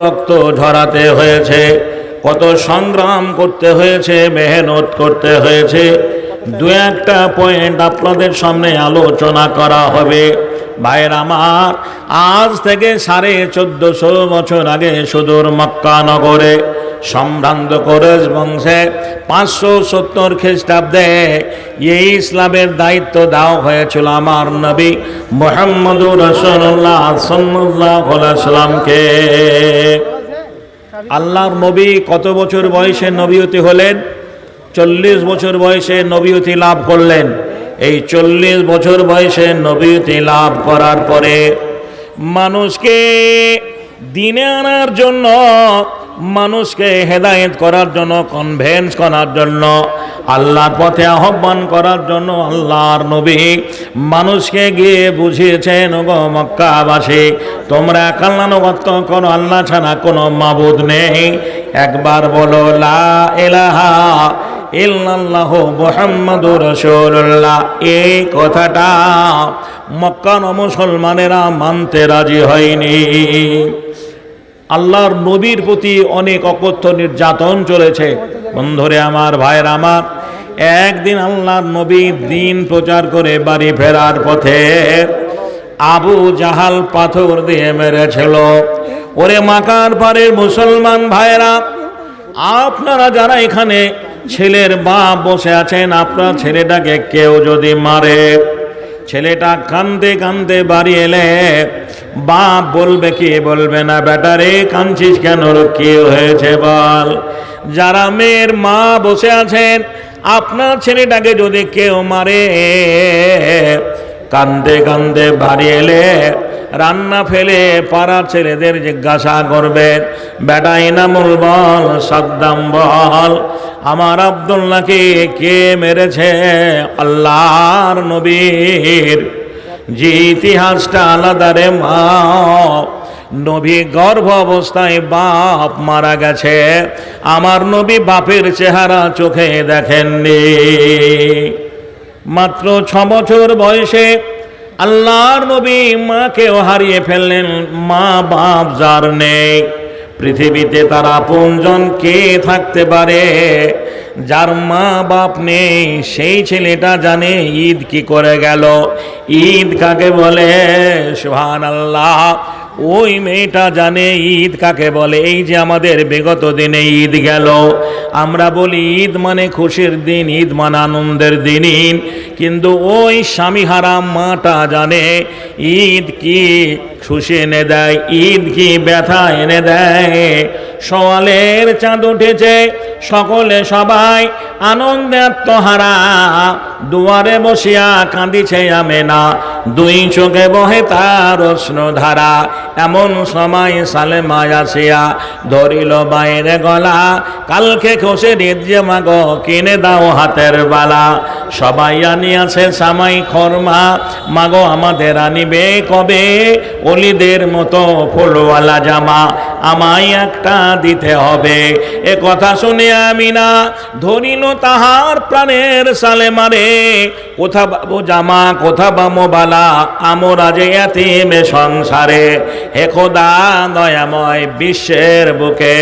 রক্ত ঝরাতে হয়েছে, কত সংগ্রাম করতে হয়েছে, মেহনত করতে হয়েছে। দু একটা পয়েন্ট আপনাদের সামনে আলোচনা করা হবে। ভাইয়ের আমার আজ থেকে সাড়ে চোদ্দশো বছর আগে সুদূর মক্কা নগরে সম্ভ্রান্ত কোরেশ বংশে পাঁচশো সত্তর খ্রিস্টাব্দে এই ইসলামের দায়িত্ব দেওয়া হয়েছিল আমার নবী মোহাম্মদুর রসুল্লাহ সাল্লাহ সাল্লামকে। আল্লাহর নবী কত বছর বয়সে নবীয়তি হলেন? চল্লিশ বছর বয়সে নবীয়তি লাভ করলেন। এই চল্লিশ বছর বয়সে নবীয়তি লাভ করার পরে মানুষকে দিনে আনার জন্য মানুষকে হেদায়েত করার জন্য কনভেন্স করার জন্য, আল্লাহর পথে আহ্বান করার জন্য আল্লাহর নবী মানুষকে গিয়ে বুঝিয়েছেন গো মক্কাবাসী, তোমরা কাল্লানুগত্য করো আল্লাহ ছাড়া কোনো মাবুদ নেই। একবার বলো, লা এলাহা ইল্লাল্লাহ মুহাম্মাদুর রাসূলুল্লাহ। এই কথাটা মক্কান মুসলমানেরা মানতে রাজি হয়নি। আল্লাহর নবীর প্রতি অনেক অকথ্য নির্যাতন চলেছে। বন্ধরে আমার, ভাইয়ের আমার, একদিন আল্লাহর নবী দিন প্রচার করে বাড়ি ফেরার পথে আবু জাহাল পাথর দিয়ে মেরেছিল। ওরে মাকার পারের মুসলমান ভাইয়েরা, আপনারা যারা এখানে ছেলের বাপ বসে আছেন, আপনার ছেলেটাকে কেউ যদি মারে। ছেলেটা কান্দে কান্দে বাড়ি এলে, বাপ বলবে কি বলবে না বেটারে কাঁদছিস কেন কি হয়েছে বল? যারা মেয়ের মা বসে আছেন, আপনার ছেলেটাকে যদি কেউ মারে কান্দে কান্দে বাড়ি এলে, রান্না ফেলে পাড়ার ছেলেদের জিজ্ঞাসা করবেন বেটা ইনামুল বল, সাদ্দাম বল, আমার আবদুল্লাহকে কে মেরেছে আল্লাহর নবীর? যে ইতিহাসটা আলাদা রে মা, নবী গর্ভ অবস্থায় বাপ মারা গেছে, আমার নবী বাপের চেহারা চোখে দেখেননি। মাত্র ছ বছর বয়সে আল্লাহর নবী মাকেও হারিয়ে ফেললেন মা বাপ যার নেই। পৃথিবীতে তার আপনজন কে থাকতে পারে? যার মা বাপ নেই, সেই ছেলেটা জানে ঈদ কি করে গেল। ঈদ কাকে বলে? সুহান আল্লাহ ওই মেয়েটা জানে ঈদ কাকে বলে? এই যে আমাদের বিগত দিনে ঈদ গেল। আমরা বলি ঈদ মানে খুশির দিন, ঈদ মানে আনন্দের দিন। কিন্তু ওই স্বামী হারাম মাটা জানে, ঈদ কি খুশি এনে দেয়, ঈদ কি ব্যথা এনে দেয়। সওয়ালের চাঁদ উঠেছে, সকলে সবাই আনন্দে আত্মহারা। দুয়ারে বসিয়া কাঁদিছে আমেনা, দুই চোখে বহে তার ধারা। এমন সময় সালেমায় আসিয়া ধরিল বাইরে গলা, কালকে খসে যে মাগ, কিনে দাও হাতের বালা। সবাই আনিয়াছে সামাই খরমা, মাগো আমাদের আনিবে কবে? অলিদের মতো ফুলওয়ালা জামা আমায় একটা দিতে হবে। এ কথা শুনে আমি না ধরিল তাহার প্রাণের সালে মারে কোথা বাবু জামা, কোথা বামো বালা? আমরা যে এতিমে সংসারে। হে খোদা, দয়াময় বিশ্বের বুকে,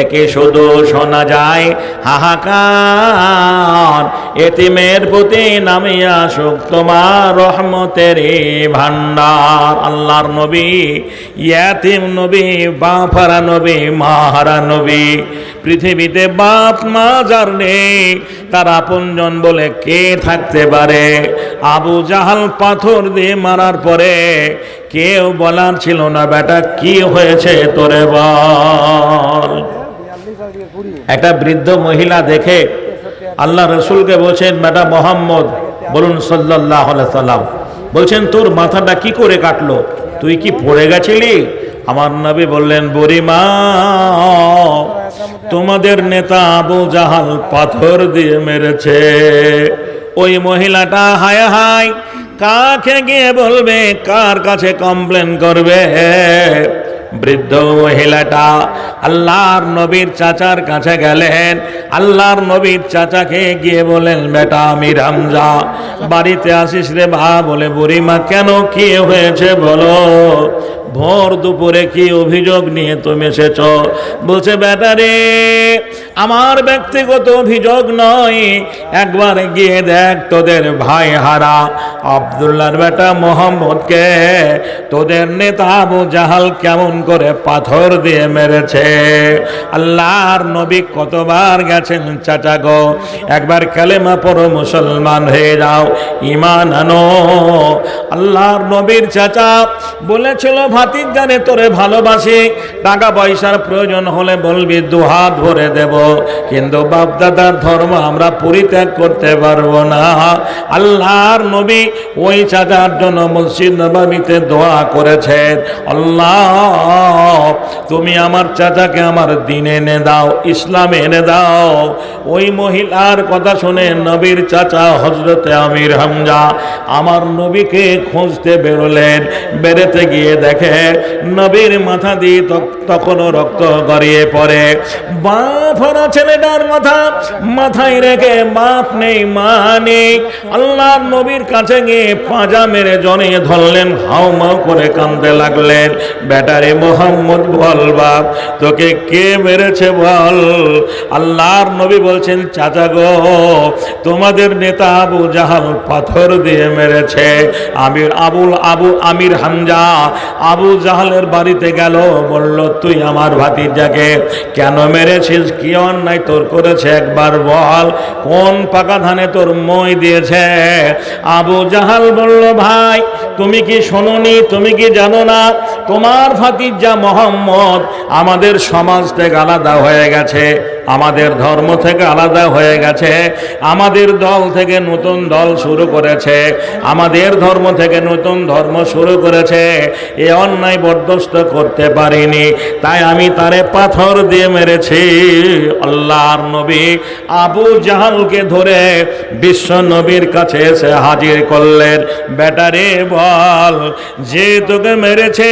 একে শুধু শোনা যায় হাহাকার। এতিমের প্রতি নামিয়া সুখ তোমার রহমতের ভান্ডার আল্লাহর নবী, ইয়াতিম নবী, বাফারা নবী, মাহারা নবী। পৃথিবীতে বাপ মা যার নেই, তার আপনজন বলে কে থাকতে পারে? আবু জাহাল পাথর দিয়ে মারার পরে কেউ বলার ছিল না, বেটা, কি হয়েছে তোরে বল? একটা বৃদ্ধ মহিলা দেখে আল্লাহ রসুলকে বলছেন, বেটা মোহাম্মদ, বলুন সাল্লাহ সাল্লাম। বলছেন, তোর মাথাটা কি করে কাটলো? তুই কি পড়ে গেছিলি? আমার নবী বললেন বুড়িমা তোমাদের নেতা আবু জাহাল পাথর দিয়ে মেরেছে। ওই মহিলাটা হায় হায় কাকে গিয়ে বলবে? কার কাছে কমপ্লেন করবে? বৃদ্ধ মহিলাটা আল্লাহর নবীর চাচার কাছে গেলেন। আল্লাহর নবীর চাচাকে গিয়ে বলেন, বেটা আমি রামজা, বাড়িতে আসিস রে ভা বলে, বুড়িমা, কেন কি হয়েছে বলো? ভোর দুপুরে কি অভিযোগ নিয়ে তুমি এসেছ? বলছে ব্যাটারে আমার ব্যক্তিগত অভিযোগ নয়। একবার গিয়ে দেখ তোদের ভাই হারা আবদুল্লাহর বেটা মোহাম্মদকে। তোদের নেতা আবু জাহাল কেমন করে পাথর দিয়ে মেরেছে। আল্লাহর নবী কতবার গেছেন চাচা গো, একবার কালেমা পড়ো মুসলমান হয়ে যাও ইমান আনো। আল্লাহর নবীর চাচা বলেছিল ভাতির জানে তোরে ভালোবাসি, টাকা পয়সার প্রয়োজন হলে বলবি, দুহাত ভরে দেব। কিন্তু বাপদাদার ধর্ম আমরা পরিত্যাগ করতে পারব না। আল্লাহর নবী ওই চাচার জন্য মসজিদ নবাবিতে দোয়া করেছেন, আল্লাহ, তুমি আমার চাচাকে আমার দিন এনে দাও, ইসলাম এনে দাও। ওই মহিলার কথা শুনে নবীর চাচা হজরতে আমির হামজা আমার নবীকে খুঁজতে বেরোলেন। বেরোতে গিয়ে দেখে নবীর মাথা দিয়ে তখ- তখনও রক্ত গড়িয়ে পড়ে। বাপ হারা ছেলেটার মাথা মাথায় রেখে বাপ নেই, মা নেই। আল্লাহ নবীর কাছে গিয়ে পাঁজা মেরে জনে ধরলেন হাও মাও করে কাঁদতে লাগলেন। ব্যাটারে মোহাম্মদ বল বাপ, তোকে কে মেরেছে বল? আল্লাহর নবী বলছেন, চাচা গো, তোমাদের নেতা আবু জাহাল পাথর দিয়ে মেরেছে। আমির আবুল আবু আমির হামজা আবু জাহালের বাড়িতে গেল, বলল, তুই আমার ভাতিজাকে কেন মেরেছিস? কি অন্যায় তোর করেছে একবার বল। কোন পাকা ধানে তোর মই দিয়েছে? আবু জাহাল বলল, ভাই, তুমি কি শোনোনি? তুমি কি জানো না? তোমার ভাতিজা মোহাম্মদ আমাদের সমাজ থেকে আলাদা হয়ে গেছে। আমাদের ধর্ম থেকে আলাদা হয়ে গেছে। আমাদের দল থেকে নতুন দল শুরু করেছে। আমাদের ধর্ম থেকে নতুন ধর্ম শুরু করেছে। এ অন্যায় বরদস্ত করতে পারিনি। তাই আমি তারে পাথর দিয়ে মেরেছি। আল্লাহর নবী আবু জাহালকে ধরে বিশ্ব নবীর কাছে এসে হাজির করলেন। বেটারে বল, যে তোকে মেরেছে,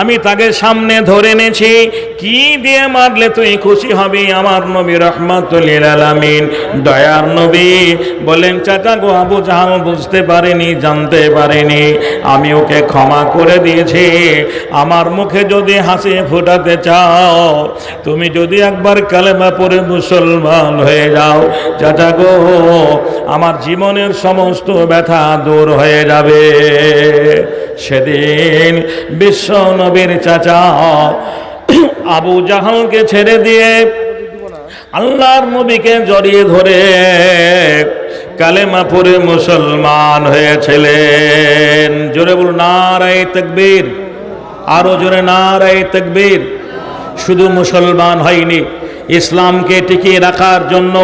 আমি তাকে সামনে ধরে এনেছি। কি দিয়ে মারলে তুই খুশি হবি আমার নবী রহমাতুল্লিল আলামিন? দয়ার নবী বলেন, চাচা গো, আবু জাহাল বুঝতে পারেনি, জানতে পারেনি। আমি ওকে ক্ষমা করে দিয়েছি। আমার মুখে যদি হাসি ফোটাতে চাও, তুমি যদি একবার কালেমা পড়ে মুসলমান হয়ে যাও। চাচা গো, আমার জীবনের সমস্ত ব্যথা দূর হয়ে যাবে। সেদিন বিশ্ব নবীর চাচা আবু জাহালকে ছেড়ে দিয়ে আল্লাহর নবীকে জড়িয়ে ধরে কালেমা পড়ে মুসলমান হয়েছিলেন। জোরে বলুন, নারায় তকবীর। আরও জোরে, নারায় তকবীর। শুধু মুসলমান হয়নি ইসলামকে টিকিয়ে রাখার জন্য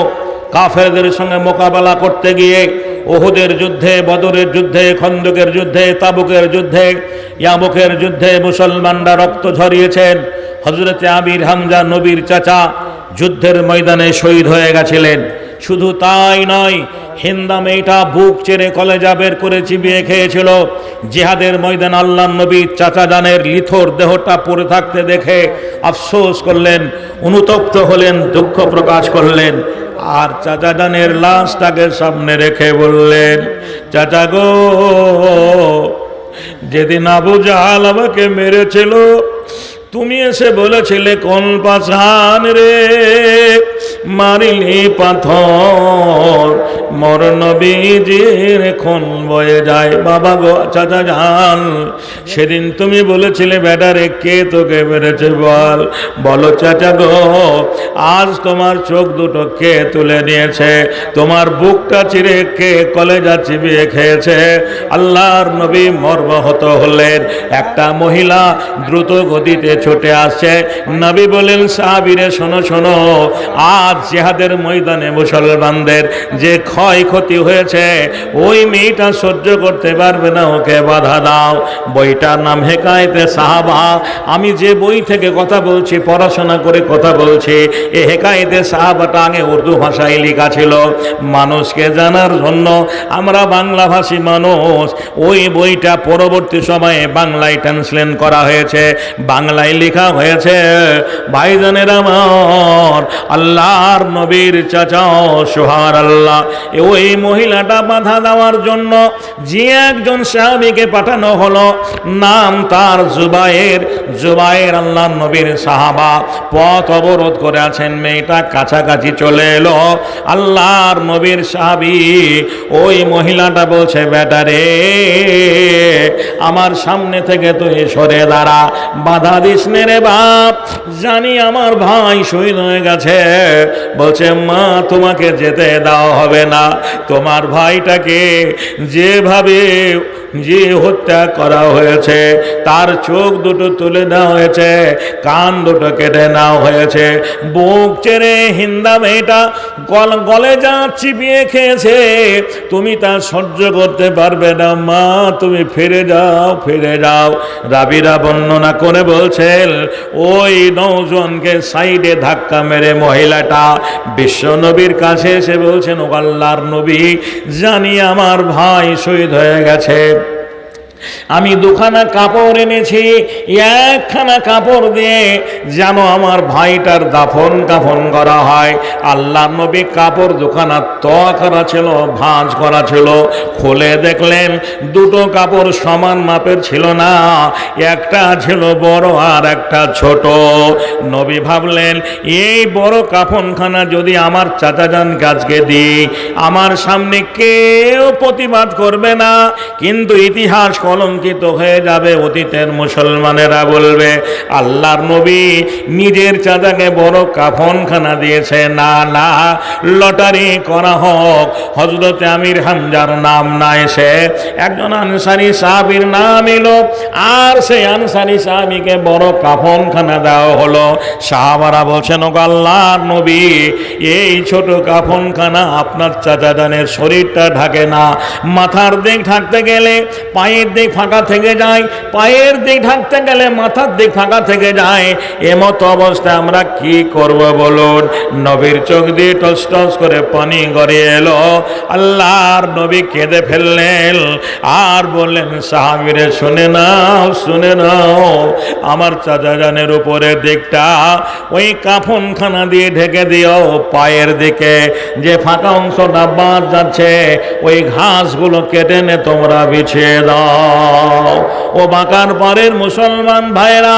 কাফেরদের সঙ্গে মোকাবেলা করতে গিয়ে ওহুদের যুদ্ধে, বদরের যুদ্ধে, খন্দকের যুদ্ধে, তাবুকের যুদ্ধে, ইয়াবুকের যুদ্ধে মুসলমানরা রক্ত ঝরিয়েছেন। হজরতে আমির হামজা নবীর চাচা যুদ্ধের ময়দানে শহীদ হয়ে গেছিলেন। শুধু তাই নয়, হিন্দা মেয়েটা বুক চেরে কলেজা বের করে চিবিয়ে খেয়েছিল। জিহাদের ময়দান আল্লাহ নবীর চাচা জানের লিথর দেহটা পড়ে থাকতে দেখে আফসোস করলেন অনুতপ্ত হলেন, দুঃখ প্রকাশ করলেন, আর চাচা জানের লাশটাকে সামনে রেখে বললেন, চাচা গো, যেদিন আবু জাহাল আমাকে মেরেছিল তুমি এসে বলেছিলে, কোন পাশান রে? মারিলি পাথর, মর নবীজির খুন বয়ে যায়। বাবা গো, চাচা জান, সেদিন তুমি বলেছিলে বেটারে কে তোকে মেরেছে বল? বলো চাচা গো, আজ তোমার চোখ দুটো কে তুলে নিয়েছে? তোমার বুকটা চিরে কে কলেজা চিবিয়ে খেয়েছে? আল্লাহর নবী মর্মাহত হলেন। একটা মহিলা দ্রুত গতিতে ছুটে আসছে। নবী বলেন, সাহাবিরে, শোনো শোনো, আজ জেহাদের ময়দানে মুসলমানদের যে ক্ষয়ক্ষতি হয়েছে, ওই মেয়েটা সহ্য করতে পারবে না, ওকে বাধা দাও। বইটার নাম হেকায়তে সাহাবা। আমি যে বই থেকে কথা বলছি, পড়াশোনা করে কথা বলছি, এ হেকায়তে সাহাবাটা আগে উর্দু ভাষায় লেখা ছিল। মানুষকে জানার জন্য আমরা বাংলাভাষী মানুষ, ওই বইটা পরবর্তী সময়ে বাংলায় ট্রান্সলেট করা হয়েছে। বাংলায় লেখা হয়েছে, ভাইজানের আমার, আল্লাহর নবীর চাচা সোহার আল্লাহ ওই মহিলাটা বাধা দেওয়ার জন্য যে একজন সাহাবিকে পাঠানো হলো, নাম তার জুবাইর জুবাইর আল্লাহ নবীর সাহাবা। পথ অবরোধ করে আছেন, মেয়েটা কাছাকাছি চলে এলো। আল্লাহর নবীর সাহাবি, ওই মহিলাটা বলছে, বেটা রে, আমার সামনে থেকে তুই সরে দাঁড়া, বাধা দিস নে রে বাপ, জানি আমার ভাই শহীদ হয়ে গেছে। বলছে, মা, তোমাকে যেতে দেওয়া হবে না। তোমার ভাইটাকে যেভাবে যে হত্যা করা হয়েছে, তার চোখ দুটো তুলে নেওয়া হয়েছে, কান দুটো কেটে নেওয়া হয়েছে। বুক চেড়ে হিন্দা মেয়েটা গল, গলে যা চিপিয়ে খেয়েছে। তুমি তা সহ্য করতে পারবে না, মা, তুমি ফিরে যাও ফিরে যাও। রাবিরা বর্ণনা করে বলছেন ওই নৌজনকে সাইডে ধাক্কা মেরে মহিলাটা বিশ্ব নবীর কাছে এসে বলছেন, ও আল্লাহর নবী, জানি আমার ভাই শহীদ হয়ে গেছে। আমি দুখানা কাপড় এনেছি, একখানা কাপড় দিয়ে যেন আমার ভাইটার দাফন কাফন করা হয়। আল্লাহ নবী কাপড় দুখানা তোয়া করা ছিল ভাঁজ করা ছিল খুলে দেখলেন দুটো কাপড় সমান মাপের ছিল না, একটা ছিল বড় আর একটা ছোট। নবী ভাবলেন, এই বড় কাফনখানা যদি আমার চাচাজান কাজকে দিই, আমার সামনে কেউ প্রতিবাদ করবে না। কিন্তু ইতিহাস কলঙ্কিত হয়ে যাবে, অতীতের মুসলমানেরা বলবে, আল্লাহর নবী নিজের চাচাকে বড় কাফনখানা দিয়েছে। না না, লটারি করা হোক হজরতে আমির হামজার নাম না এসে একজন আনসারি সাহাবির নাম এলো, আর সেই আনসারি সাহাবিকে বড় কাফনখানা দেওয়া হলো। সাহাবারা বলছেন ও আল্লাহর নবী, এই ছোট কাফনখানা আপনার চাচাজানের শরীরটা ঢাকে না। মাথার দিক ঢাকতে গেলে পায়ের দিক ফাঁকা থেকে যায়, পায়ের দিক ঢাকতে গেলে মাথার দিক ফাঁকা থেকে যায়। এমত অবস্থায় আমরা কি করব বলুন? নবীর চোখ দিয়ে টস টস করে পানি গড়িয়ে এলো। আল্লাহর নবী কেঁদে ফেললেন। আর বললেন, সাহাবিরে, শুনে নাও শুনে নাও। আমার চাচাজানের উপরে দিকটা ওই কাফনখানা দিয়ে ঢেকে দিও পায়ের দিকে। যে ফাঁকা অংশটা বাদ যাচ্ছে, ওই ঘাসগুলো কেটে নে, তোমরা বিছিয়ে দাও। ও বাঁকার পরের মুসলমান ভাইরা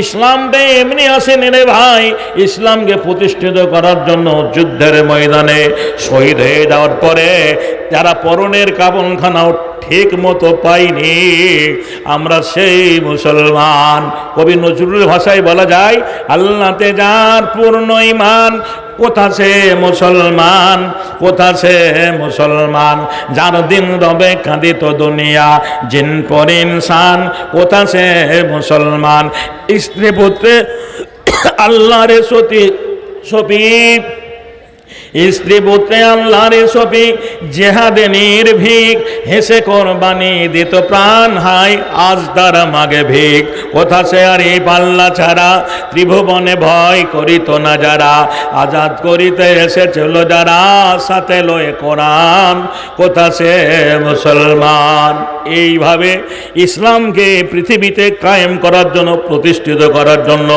ইসলামকে এমনি আসেন রে ভাই। ইসলামকে প্রতিষ্ঠিত করার জন্য যুদ্ধের ময়দানে শহীদ হয়ে যাওয়ার পরে যারা পরনের কাবনখানাও ঠিক মতো পাইনি। আমরা সেই মুসলমান। কবি নজরুল ভাষায় বলা যায়, আল্লাহতে যার পূর্ণ ইমান কোথা সে মুসলমান, কোথা সে মুসলমান? যার দিন রবে কাঁদিত দুনিয়া, জিন পর ইনসান, কোথা সে মুসলমান? স্ত্রী পুত্রে আল্লাহ রে সতী সফিক স্ত্রী পুত্রে আল্লাহরে সপি জেহাদে নির্ভীক, হেসে কোরবানি দিত প্রাণ হাই আজ তারা মাগে ভিক। কোথা সে আর এই পাল্লা ছাড়া, ত্রিভুবনে ভয় করিত না যারা, আজাদ করিতে এসেছিল যারা, সাথে লয়ে কোরআন। কোথা সে মুসলমান। এইভাবে ইসলামকে পৃথিবীতে কায়েম করার জন্য, প্রতিষ্ঠিত করার জন্য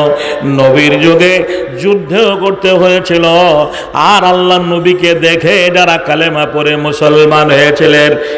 নবীর যুগে যুদ্ধ করতে হয়েছিল। আর আল্লাহ নবীকে দেখে যারা কালেমা পরে মুসলমান হয়েছিলেন